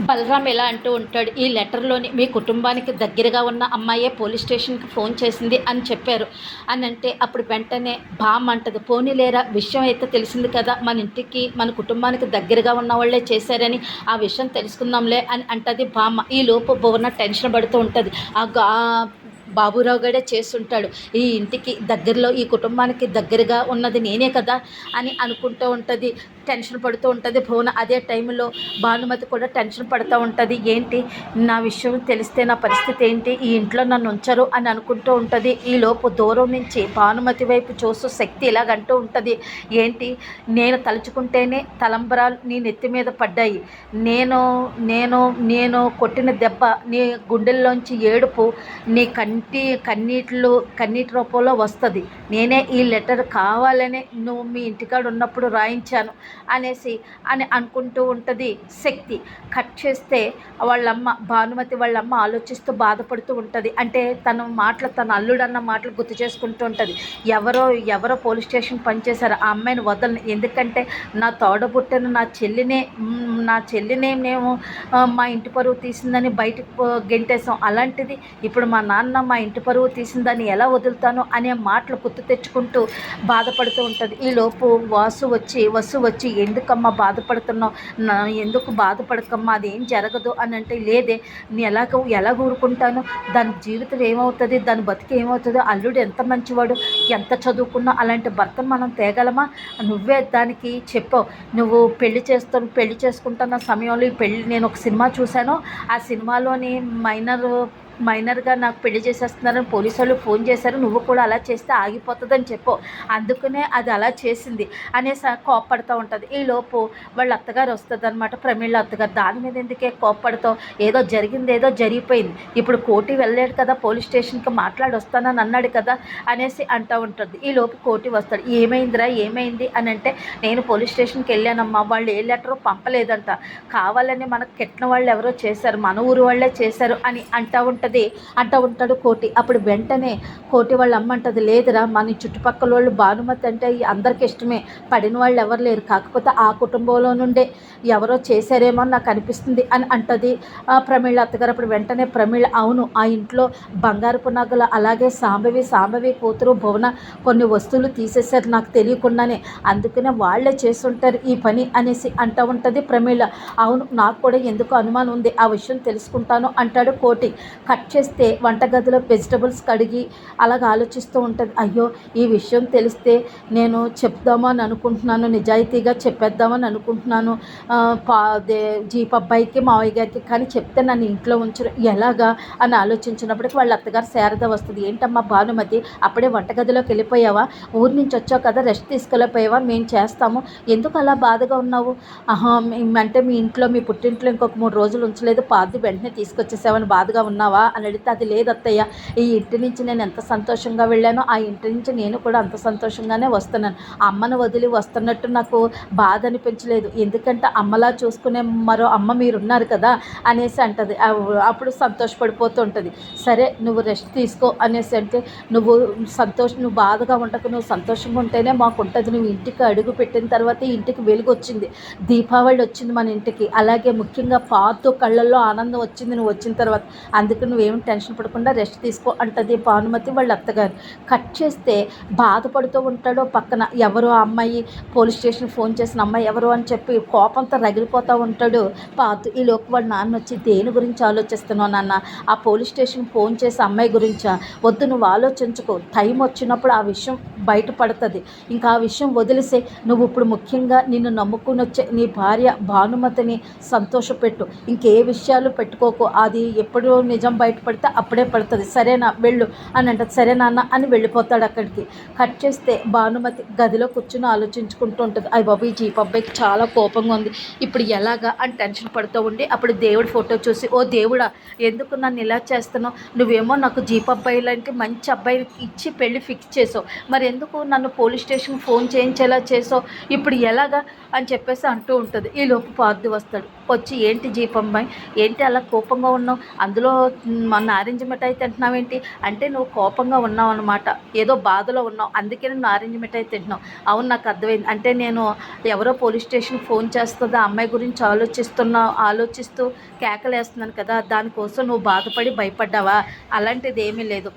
బలరాం ఎలా అంటూ ఉంటాడు ఈ లెటర్లోని మీ కుటుంబానికి దగ్గరగా ఉన్న అమ్మాయే పోలీస్ స్టేషన్కి ఫోన్ చేసింది అని చెప్పారు. అని అంటే అప్పుడు వెంటనే బామ్ అంటది పోనీలేరా విషయం అయితే తెలిసింది కదా మన ఇంటికి మన కుటుంబానికి దగ్గరగా ఉన్న వాళ్ళే చేశారని ఆ విషయం తెలుసుకుందాంలే అని అంటది బామ్మ. ఈ లోపు భువన టెన్షన్ పడుతూ ఉంటుంది. ఆ గా బాబురావు గడే చేస్తుంటాడు. ఈ ఇంటికి దగ్గరలో ఈ కుటుంబానికి దగ్గరగా ఉన్నది నేనే కదా అని అనుకుంటూ ఉంటుంది. టెన్షన్ పడుతూ ఉంటుంది. భువన అదే టైంలో భానుమతి కూడా టెన్షన్ పడుతూ ఉంటుంది. ఏంటి? నా విషయం తెలిస్తే నా పరిస్థితి ఏంటి? ఈ ఇంట్లో నన్ను ఉంచరు అని అనుకుంటూ ఉంటుంది. ఈ లోపు దూరం నుంచి భానుమతి వైపు చూస్తూ శక్తి ఇలాగంటూ ఉంటుంది. ఏంటి? నేను తలుచుకుంటేనే తలంబరాలు నీ నెత్తి మీద పడ్డాయి. నేను నేను నేను కొట్టిన దెబ్బ నీ గుండెల్లోంచి ఏడుపు నీ ఇంటి కన్నీటిలో కన్నీటి రూపంలో వస్తుంది. నేనే ఈ లెటర్ కావాలని నువ్వు మీ ఇంటికాడ ఉన్నప్పుడు రాయించాను అనేసి అని అనుకుంటూ ఉంటుంది శక్తి. కట్ చేస్తే వాళ్ళమ్మ భానుమతి వాళ్ళమ్మ ఆలోచిస్తూ బాధపడుతూ ఉంటుంది. అంటే తన మాటలు తన అల్లుడన్న మాటలు గుర్తు చేసుకుంటూ ఉంటుంది. ఎవరో ఎవరో పోలీస్ స్టేషన్ పనిచేశారు ఆ అమ్మాయిని వదలను. ఎందుకంటే నా తోడబుట్టను నా చెల్లినే నా చెల్లినే మేము మా ఇంటి పరువు తీసిందని బయటకు గెంటేసాం అలాంటిది ఇప్పుడు మా నాన్న మా ఇంటి పరువు తీసిందని ఎలా వదులుతాను అనే మాటలు గుర్తు తెచ్చుకుంటూ బాధపడుతూ ఉంటుంది. ఈ లోపు వాసు వచ్చి వసు వచ్చి ఎందుకమ్మా బాధపడుతున్నావు? నా ఎందుకు బాధపడకమ్మా? అది ఏం జరగదు అని అంటే లేదే నేను ఎలాగ ఎలా ఊరుకుంటాను? దాని జీవితం ఏమవుతుంది? దాని బతికి ఏమవుతుందో? అల్లుడు ఎంత మంచివాడు? ఎంత చదువుకున్నా అలాంటి భర్తను మనం తేగలమా? నువ్వే దానికి చెప్పావు. నువ్వు పెళ్ళి చేస్తాను పెళ్ళి చేసుకుంటున్న సమయంలో ఈ పెళ్ళి నేను ఒక సినిమా చూశాను. ఆ సినిమాలోని మైనర్ మైనర్గా నాకు పెళ్ళి చేసేస్తున్నారని పోలీసు వాళ్ళు ఫోన్ చేశారు. నువ్వు కూడా అలా చేస్తే ఆగిపోతుందని చెప్పు. అందుకనే అది అలా చేసింది అనేసి కోప్పడుతూ ఉంటుంది. ఈ లోపు వాళ్ళ అత్తగారు వస్తుంది అనమాట ప్రమీళ్ళ అత్తగారు. దాని మీద ఎందుకే కోప్పడతావు? ఏదో జరిగింది ఏదో జరిగిపోయింది. ఇప్పుడు కోటి వెళ్ళాడు కదా పోలీస్ స్టేషన్కి మాట్లాడి వస్తానని అన్నాడు కదా అనేసి అంటూ ఉంటుంది. ఈ లోపు కోటి వస్తాడు. ఏమైందిరా ఏమైంది అని అంటే నేను పోలీస్ స్టేషన్కి వెళ్ళానమ్మా వాళ్ళు ఏ లెటర్ పంపలేదంట. కావాలని మనకు కెట్టిన వాళ్ళు ఎవరో చేశారు మన ఊరు వాళ్ళే చేశారు అని అంటూ ఉంటుంది అంటూ ఉంటాడు కోటి. అప్పుడు వెంటనే కోటి వాళ్ళ అమ్మ అంటది లేదురా మన చుట్టుపక్కల వాళ్ళు భానుమతి అంటే అందరికి ఇష్టమే. పడిన వాళ్ళు ఎవరు లేరు. కాకపోతే ఆ కుటుంబంలో నుండే ఎవరో చేశారేమో అని నాకు అనిపిస్తుంది అని అంటది. ఆ ప్రమీళ అత్తగారు అప్పుడు వెంటనే ప్రమీళ అవును ఆ ఇంట్లో బంగారపు నగలు అలాగే సాంబవి సాంబవి కూతురు భువన కొన్ని వస్తువులు తీసేశారు నాకు తెలియకుండానే. అందుకనే వాళ్ళే చేస్తుంటారు ఈ పని అనేసి అంటూ ఉంటుంది ప్రమీళ. అవును నాకు కూడా ఎందుకు అనుమానం ఉంది. ఆ విషయం తెలుసుకుంటాను అంటాడు కోటి. కట్ చేస్తే వంటగదిలో వెజిటబుల్స్ కడిగి అలాగ ఆలోచిస్తూ ఉంటుంది. అయ్యో ఈ విషయం తెలిస్తే నేను చెప్దామని అనుకుంటున్నాను నిజాయితీగా చెప్పేద్దామని అనుకుంటున్నాను. పా దే జీప్ అబ్బాయికి మావయ్య గారికి కానీ చెప్తే నన్ను ఇంట్లో ఉంచరు. ఎలాగా అని ఆలోచించినప్పటికీ వాళ్ళ అత్తగారు శారద వస్తుంది. ఏంటమ్మా భానుమతి అప్పుడే వంటగదిలోకి వెళ్ళిపోయావా? ఊరి నుంచి వచ్చావు కదా రెస్ట్ తీసుకెళ్ళిపోయావా? మేము చేస్తాము. ఎందుకు అలా బాధగా ఉన్నావు? ఆహా మీ- అంటే మీ ఇంట్లో మీ పుట్టింట్లో ఇంకొక మూడు రోజులు ఉంచలేదు. పాది వెంటనే తీసుకొచ్చేసావని బాధగా ఉన్నావా? అని అడిగితే అది లేదు అత్తయ్య. ఈ ఇంటి నుంచి నేను ఎంత సంతోషంగా వెళ్ళానో ఆ ఇంటి నుంచి నేను కూడా అంత సంతోషంగానే వస్తున్నాను. అమ్మను వదిలి వస్తున్నట్టు నాకు బాధ అనిపించలేదు. ఎందుకంటే అమ్మలా చూసుకునే మరో అమ్మ మీరు ఉన్నారు కదా అనేసి అంటది. అప్పుడు సంతోషపడిపోతూ ఉంటుంది. సరే నువ్వు రెస్ట్ తీసుకో అనేసి అంటే నువ్వు సంతోషం నువ్వు బాధగా ఉండకు నువ్వు సంతోషంగా ఉంటేనే మాకు ఉంటుంది నువ్వు ఇంటికి అడుగు పెట్టిన తర్వాత ఇంటికి వెలుగు వచ్చింది దీపావళి వచ్చింది మన ఇంటికి. అలాగే ముఖ్యంగా పాతో కళ్ళల్లో ఆనందం వచ్చింది నువ్వు వచ్చిన తర్వాత. అందుకు నువ్వేం టెన్షన్ పడకుండా రెస్ట్ తీసుకో అంటది భానుమతి వాళ్ళ అత్తగారు. కట్ చేస్తే బాధపడుతూ ఉంటాడో పక్కన ఎవరో ఆ అమ్మాయి పోలీస్ స్టేషన్ ఫోన్ చేసిన అమ్మాయి ఎవరు అని చెప్పి కోపంతో రగిలిపోతూ ఉంటాడు. పాత ఈ లోపు వాళ్ళ నాన్న వచ్చి దేని గురించి ఆలోచిస్తున్నావు నాన్న? ఆ పోలీస్ స్టేషన్ ఫోన్ చేసి అమ్మాయి గురించా? వద్దు నువ్వు ఆలోచించుకో. టైం వచ్చినప్పుడు ఆ విషయం బయటపడుతుంది. ఇంకా ఆ విషయం వదిలేసే నువ్వు ఇప్పుడు ముఖ్యంగా నిన్ను నమ్ముకుని వచ్చే నీ భార్య భానుమతిని సంతోషపెట్టు. ఇంకే విషయాలు పెట్టుకోకు. అది ఎప్పుడు నిజం బయటపడితే అప్పుడే పడుతుంది. సరేనా వెళ్ళు అని అంటది. సరే నాన్న అని వెళ్ళిపోతాడు అక్కడికి. కట్ చేస్తే భానుమతి గదిలో కూర్చుని ఆలోచించుకుంటూ ఉంటుంది. అయ్యి బాబు ఈ జీప్ అబ్బాయికి చాలా కోపంగా ఉంది. ఇప్పుడు ఎలాగా అని టెన్షన్ పడుతూ ఉండి అప్పుడు దేవుడి ఫోటో చూసి ఓ దేవుడా ఎందుకు నన్ను ఇలా చేస్తున్నావు? నువ్వేమో నాకు జీప్ అబ్బాయి లాంటి మంచి అబ్బాయికి ఇచ్చి పెళ్ళి ఫిక్స్ చేసావు. మరి ఎందుకు నన్ను పోలీస్ స్టేషన్ ఫోన్ చేయించేలా చేసావు? ఇప్పుడు ఎలాగా? అని చెప్పేసి అంటూ ఉంటుంది. ఈ లోపు పార్థి వస్తాడు. వచ్చి ఏంటి జీప్ అమ్మాయి? ఏంటి అలా కోపంగా ఉన్నావు? అందులో మా నారింజ మిఠాయి తింటున్నావేంటి అంటే నువ్వు కోపంగా ఉన్నావు అనమాట ఏదో బాధలో ఉన్నావు. అందుకే నువ్వు నారింజ మిఠాయి తింటున్నావు అవును నాకు అర్థమైంది. అంటే నేను ఎవరో పోలీస్ స్టేషన్ ఫోన్ చేస్తుందా? అమ్మాయి గురించి ఆలోచిస్తున్నా ఆలోచిస్తూ కేకలేస్తున్నాను కదా. దానికోసం నువ్వు బాధపడి భయపడ్డావా? అలాంటిది ఏమీ లేదు.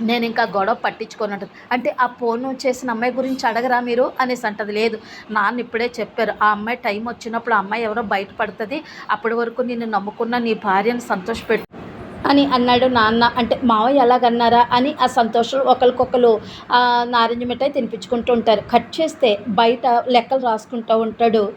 నేను ఇంకా గొడవ పట్టించుకోనట్టు అంటే ఆ ఫోన్ చేసిన అమ్మాయి గురించి అడగరా మీరు? అనేసి అంటది. లేదు. నాన్న ఇప్పుడే చెప్పారు. ఆ అమ్మాయి టైం వచ్చినప్పుడు ఆ అమ్మాయి ఎవరో బయటపడుతుంది. అప్పటి వరకు నిన్ను నమ్ముకున్న నీ భార్యను సంతోషపెట్టు అని అన్నాడు నాన్న. అంటే మావయ్య ఎలాగన్నారా? అని ఆ సంతోషం ఒకరికొకరు నారింజ మిఠాయి తినిపించుకుంటూ ఉంటారు. కట్ చేస్తే బయట లెక్కలు రాసుకుంటూ ఉంటాడు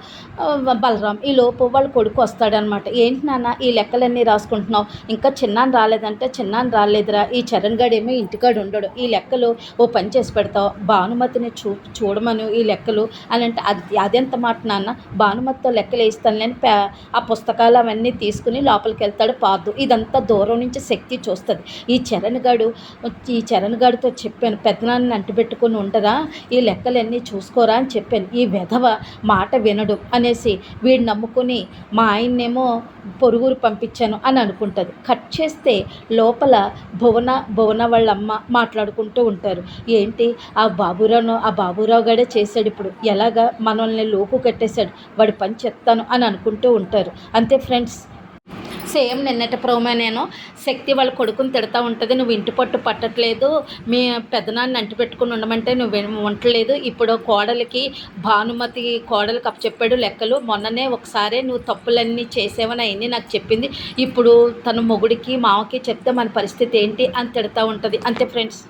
బలరాం. ఈ లోపు వాళ్ళ కొడుకు వస్తాడనమాట. ఏంటి నాన్న ఈ లెక్కలన్నీ రాసుకుంటున్నావు? ఇంకా చిన్నాను రాలేదంటే చిన్నాను రాలేదురా. ఈ చరణ్ గడు ఏమో ఇంటికాడు ఉండడు. ఈ లెక్కలు ఓ పని చేసి పెడతావు. భానుమతిని చూ చూడమను ఈ లెక్కలు అని అంటే అది అదెంత మాట నాన్న? భానుమతితో లెక్కలు వేస్తాను నేను పే- ఆ పుస్తకాలు అవన్నీ తీసుకుని లోపలికి వెళ్తాడు పాదు ఇదంతా దూరం నుంచి శక్తి చూస్తుంది. ఈ చరణ్ గాడు ఈ చరణ్ గాడితో చెప్పాను పెద్దనాన్ని అంటిపెట్టుకుని ఉండరా ఈ లెక్కలన్నీ చూసుకోరా అని చెప్పాను. ఈ వెధవ మాట వినడు అనేసి వీడు నమ్ముకుని మా ఆయన్నేమో పొరుగురు పంపించాను అని అనుకుంటుంది. కట్ చేస్తే లోపల భువన భువన వాళ్ళమ్మ మాట్లాడుకుంటూ ఉంటారు. ఏంటి? ఆ బాబురావును ఆ బాబురావు గడే చేశాడు ఇప్పుడు. ఎలాగా? మనల్ని లోపు కట్టేశాడు. వాడి పని చెప్తాను అని అనుకుంటూ ఉంటారు. అంతే ఫ్రెండ్స్. సేమ్ నిన్నటి ప్రోమో నేను శక్తి వాళ్ళ కొడుకుని తిడతా ఉంటుంది నువ్వు ఇంటి పట్టు పట్టట్లేదు మీ పెద్దనాన్ని అంటి పెట్టుకుని ఉండమంటే నువ్వు ఏం ఉండట్లేదు. ఇప్పుడు కోడలికి భానుమతి కోడలికి అప్పచెప్పాడు లెక్కలు. మొన్ననే ఒకసారి నువ్వు తప్పులన్నీ చేసేవని అవన్నీ నాకు చెప్పింది. ఇప్పుడు తన మొగుడికి మామకి చెప్తే మన పరిస్థితి ఏంటి? అని తిడతా ఉంటుంది. అంతే ఫ్రెండ్స్.